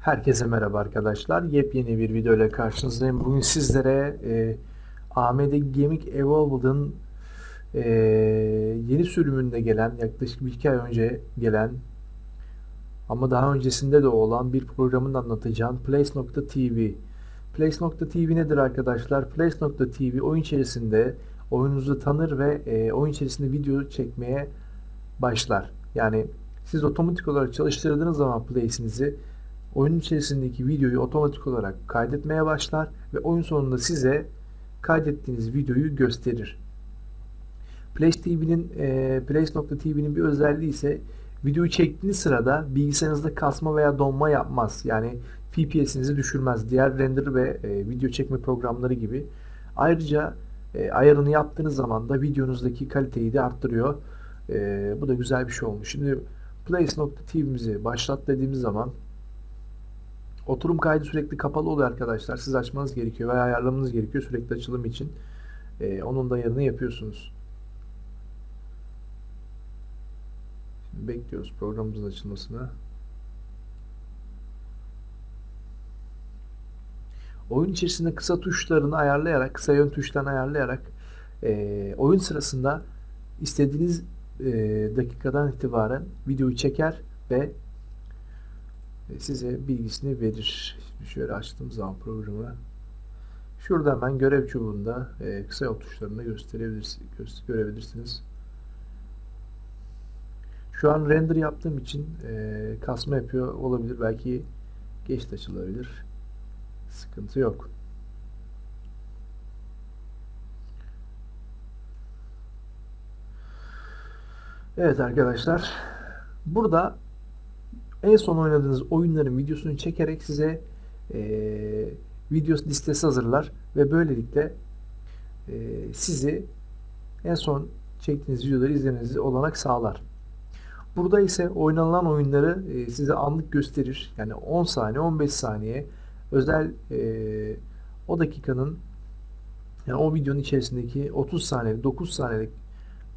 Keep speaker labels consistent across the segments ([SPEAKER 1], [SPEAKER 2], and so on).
[SPEAKER 1] Herkese merhaba arkadaşlar. Yepyeni bir video ile karşınızdayım. Bugün sizlere e, AMD Gaming Evolved'ın e, yeni sürümünde gelen, yaklaşık bir iki ay önce gelen ama daha öncesinde de olan bir programını anlatacağım. Place.tv Place.tv nedir arkadaşlar? Place.tv oyun içerisinde oyununuzu tanır ve e, oyun içerisinde video çekmeye başlar. Yani siz otomatik olarak çalıştırdığınız zaman Place'inizi oyun içerisindeki videoyu otomatik olarak kaydetmeye başlar ve oyun sonunda size kaydettiğiniz videoyu gösterir. Place TV'nin e, Place.tv'nin bir özelliği ise videoyu çektiğiniz sırada bilgisayarınızda kasma veya donma yapmaz. Yani FPS'inizi düşürmez. Diğer render ve e, video çekme programları gibi. Ayrıca e, ayarını yaptığınız zaman da videonuzdaki kaliteyi de arttırıyor. E, bu da güzel bir şey olmuş. Şimdi Place.tv'mizi başlat dediğimiz zaman Oturum kaydı sürekli kapalı oluyor arkadaşlar. Siz açmanız gerekiyor veya ayarlamanız gerekiyor sürekli açılım için. Ee, onun da ayarını yapıyorsunuz. Bekliyoruz programımızın açılmasını. Oyun içerisinde kısa tuşlarını ayarlayarak, kısa yön tuşlarını ayarlayarak e, oyun sırasında istediğiniz e, dakikadan itibaren videoyu çeker ve e, size bilgisini verir. Şimdi şöyle açtığım zaman programı şurada hemen görev çubuğunda e, kısa yol tuşlarını gösterebilirsiniz, gö- görebilirsiniz. Şu an render yaptığım için e, kasma yapıyor olabilir. Belki geç açılabilir. Sıkıntı yok. Evet arkadaşlar. Burada en son oynadığınız oyunların videosunu çekerek size e, video listesi hazırlar ve böylelikle e, sizi en son çektiğiniz videoları izlemenizi olanak sağlar. Burada ise oynanılan oyunları e, size anlık gösterir. Yani 10 saniye, 15 saniye özel e, o dakikanın yani o videonun içerisindeki 30 saniyelik, 9 saniyelik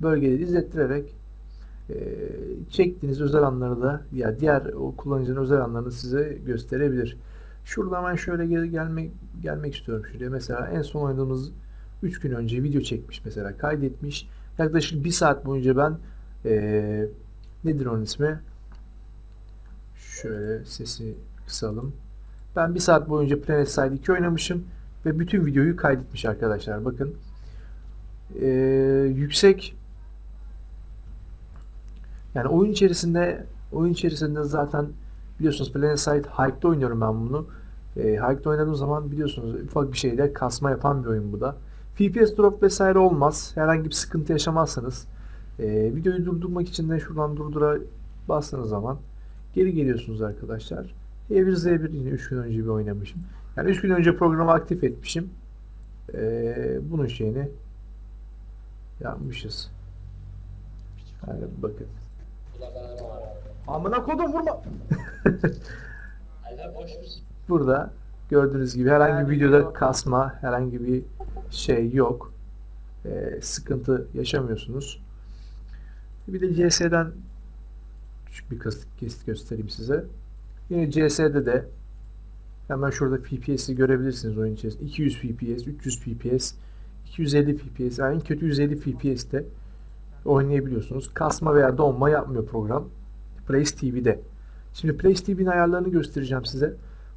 [SPEAKER 1] bölgeleri izlettirerek e, çektiğiniz özel anları da ya diğer o kullanıcının özel anlarını size gösterebilir. Şurada hemen şöyle geri gelmek gelmek istiyorum şuraya. Mesela en son oynadığımız 3 gün önce video çekmiş mesela kaydetmiş. Yaklaşık 1 saat boyunca ben e, nedir onun ismi? Şöyle sesi kısalım. Ben 1 saat boyunca Planet Side 2 oynamışım ve bütün videoyu kaydetmiş arkadaşlar. Bakın. E, yüksek yani oyun içerisinde oyun içerisinde zaten biliyorsunuz Planet Side Hype'da oynuyorum ben bunu. E, Hype'da oynadığım zaman biliyorsunuz ufak bir şeyde kasma yapan bir oyun bu da. FPS drop vesaire olmaz. Herhangi bir sıkıntı yaşamazsınız. E, videoyu durdurmak için de şuradan durdura bastığınız zaman geri geliyorsunuz arkadaşlar. E1Z1 yine 3 gün önce bir oynamışım. Yani 3 gün önce programı aktif etmişim. E, bunun şeyini yapmışız. Yani bakın. Amına kodum vurma. Burada gördüğünüz gibi herhangi bir videoda kasma, herhangi bir şey yok. Ee, sıkıntı yaşamıyorsunuz. Bir de CS'den küçük bir kesit göstereyim size. Yine CS'de de hemen şurada FPS'i görebilirsiniz oyun içerisinde. 200 FPS, 300 FPS, 250 FPS, yani kötü 150 FPS'te oynayabiliyorsunuz. Kasma veya donma yapmıyor program. Place TV'de. Şimdi Place TV'nin ayarlarını göstereceğim size.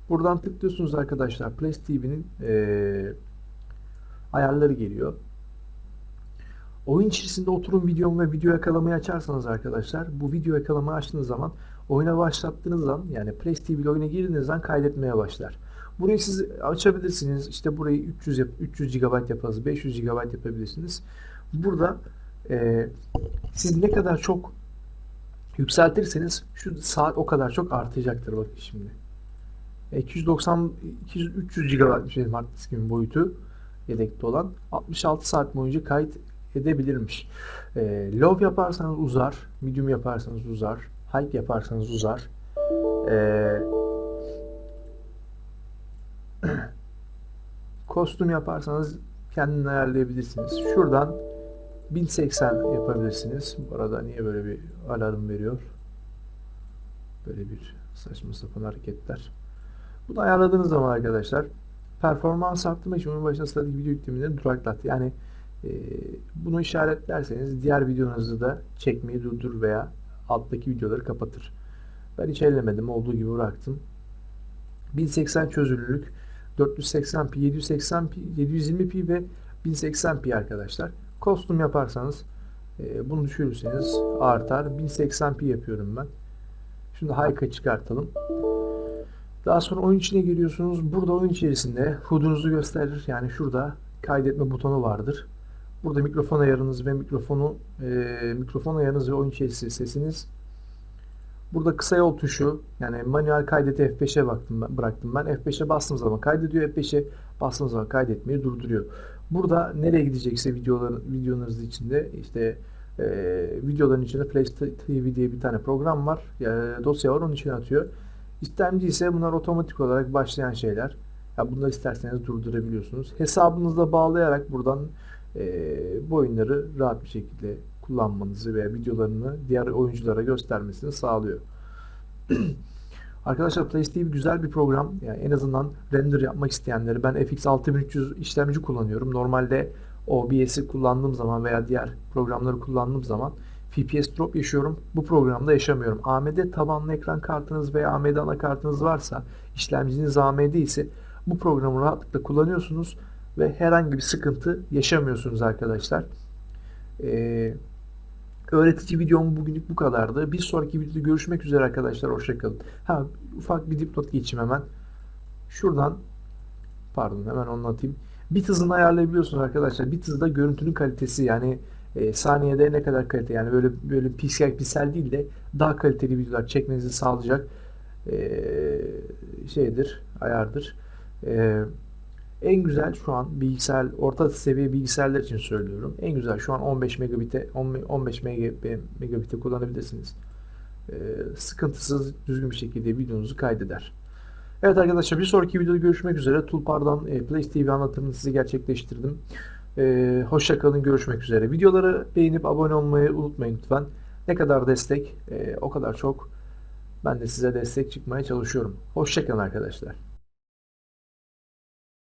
[SPEAKER 1] Buradan tıklıyorsunuz arkadaşlar. Place TV'nin eee, ayarları geliyor. Oyun içerisinde oturun videom ve video yakalamayı açarsanız arkadaşlar bu video yakalamayı açtığınız zaman oyuna başlattığınız zaman yani Place TV ile oyuna girdiğiniz zaman kaydetmeye başlar. Burayı siz açabilirsiniz. İşte burayı 300 yap 300 GB yaparız, 500 GB yapabilirsiniz. Burada e, siz ne kadar çok yükseltirseniz şu saat o kadar çok artacaktır bakın şimdi. E, 290 200 300 GB şey hard diskimin boyutu yedekte olan 66 saat boyunca kayıt edebilirmiş. E, low yaparsanız uzar, medium yaparsanız uzar, high yaparsanız uzar. E, Kostüm yaparsanız kendini ayarlayabilirsiniz. Şuradan 1080 yapabilirsiniz. Bu arada niye böyle bir alarm veriyor? Böyle bir saçma sapan hareketler. Bunu ayarladığınız zaman arkadaşlar performans arttırmak için onun başına sıradaki video yüklemini duraklat. Yani bunu işaretlerseniz diğer videonuzu da çekmeyi durdur veya alttaki videoları kapatır. Ben hiç ellemedim. Olduğu gibi bıraktım. 1080 çözünürlülük 480p, 780p, 720p ve 1080p arkadaşlar. Kostüm yaparsanız e, bunu düşürürseniz artar. 1080p yapıyorum ben. Şimdi Hike'a çıkartalım. Daha sonra oyun içine giriyorsunuz. Burada oyun içerisinde HUD'unuzu gösterir. Yani şurada kaydetme butonu vardır. Burada mikrofon ayarınız ve mikrofonu e, mikrofon ayarınız ve oyun içerisi sesiniz. Burada kısa yol tuşu yani manuel kaydeti F5'e baktım ben, bıraktım ben. F5'e bastığım zaman kaydediyor. F5'e bastığım zaman kaydetmeyi durduruyor. Burada nereye gidecekse videoların videonuz içinde işte e, videoların içinde Flash TV diye bir tane program var. E, dosya var onun içine atıyor. İstemci ise bunlar otomatik olarak başlayan şeyler. Ya bunları isterseniz durdurabiliyorsunuz. Hesabınızda bağlayarak buradan e, bu oyunları rahat bir şekilde kullanmanızı veya videolarını diğer oyunculara göstermesini sağlıyor. Arkadaşlar PlayStation güzel bir program. Yani en azından render yapmak isteyenleri ben FX 6300 işlemci kullanıyorum. Normalde OBS'i kullandığım zaman veya diğer programları kullandığım zaman FPS drop yaşıyorum. Bu programda yaşamıyorum. AMD tabanlı ekran kartınız veya AMD anakartınız varsa, işlemciniz AMD ise bu programı rahatlıkla kullanıyorsunuz ve herhangi bir sıkıntı yaşamıyorsunuz arkadaşlar. Ee, öğretici videom bugünlük bu kadardı. Bir sonraki videoda görüşmek üzere arkadaşlar. Hoşçakalın. Ha, ufak bir dipnot geçeyim hemen. Şuradan pardon hemen anlatayım. Bit hızını ayarlayabiliyorsunuz arkadaşlar. Bit hızda görüntünün kalitesi yani e, saniyede ne kadar kalite yani böyle böyle piksel piksel değil de daha kaliteli videolar çekmenizi sağlayacak e, şeydir, ayardır. E, en güzel şu an bilgisayar, orta seviye bilgisayarlar için söylüyorum. En güzel şu an 15 megabit'e 15 megabit'e kullanabilirsiniz. E, sıkıntısız düzgün bir şekilde videonuzu kaydeder. Evet arkadaşlar bir sonraki videoda görüşmek üzere. Tulpar'dan e, Play TV anlatımını size gerçekleştirdim. E, hoşça görüşmek üzere. Videoları beğenip abone olmayı unutmayın lütfen. Ne kadar destek e, o kadar çok ben de size destek çıkmaya çalışıyorum. Hoşça kalın arkadaşlar.